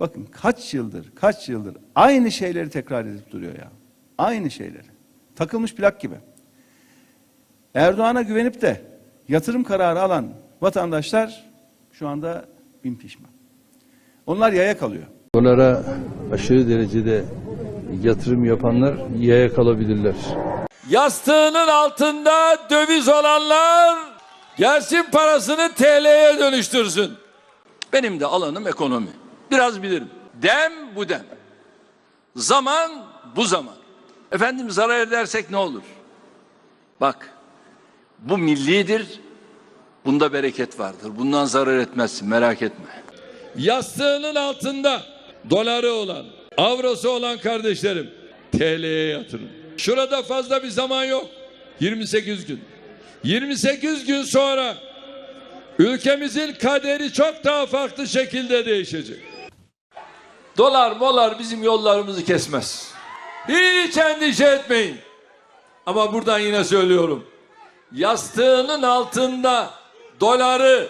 Bakın kaç yıldır, kaç yıldır aynı şeyleri tekrar edip duruyor ya. Aynı şeyleri. Takılmış plak gibi. Erdoğan'a güvenip de yatırım kararı alan vatandaşlar şu anda bin pişman. Onlar yaya kalıyor. Dolara aşırı derecede yatırım yapanlar yaya kalabilirler. Yastığının altında döviz olanlar gelsin parasını TL'ye dönüştürsün. Benim de alanım ekonomi. Biraz bilirim. Dem bu dem. Zaman bu zaman. Efendim zarar edersek ne olur? Bak bu millidir. Bunda bereket vardır. Bundan zarar etmezsin merak etme. Yastığının altında doları olan, avrosu olan kardeşlerim TL'ye yatırın. Şurada fazla bir zaman yok. 28 gün. 28 gün sonra ülkemizin kaderi çok daha farklı şekilde değişecek. Dolar molar bizim yollarımızı kesmez. Hiç endişe etmeyin. Ama buradan yine söylüyorum. Yastığının altında doları,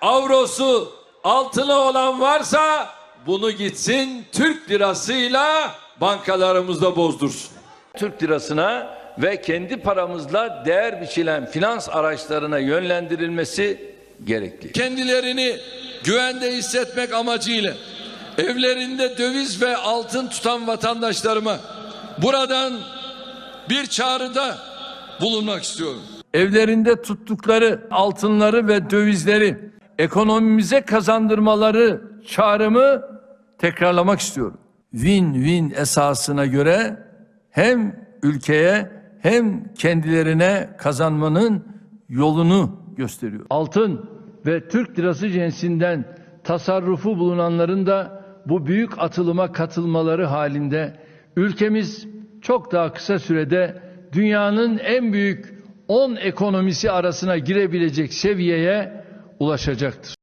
avrosu, altını olan varsa bunu gitsin Türk lirasıyla bankalarımızda bozdursun. Türk lirasına ve kendi paramızla değer biçilen finans araçlarına yönlendirilmesi gerekli. Kendilerini güvende hissetmek amacıyla evlerinde döviz ve altın tutan vatandaşlarıma buradan bir çağrıda bulunmak istiyorum. Evlerinde tuttukları altınları ve dövizleri ekonomimize kazandırmaları çağrımı tekrarlamak istiyorum. Win-win esasına göre hem ülkeye hem kendilerine kazanmanın yolunu gösteriyor. Altın ve Türk lirası cinsinden tasarrufu bulunanların da bu büyük atılıma katılmaları halinde ülkemiz çok daha kısa sürede dünyanın en büyük 10 ekonomisi arasına girebilecek seviyeye ulaşacaktır.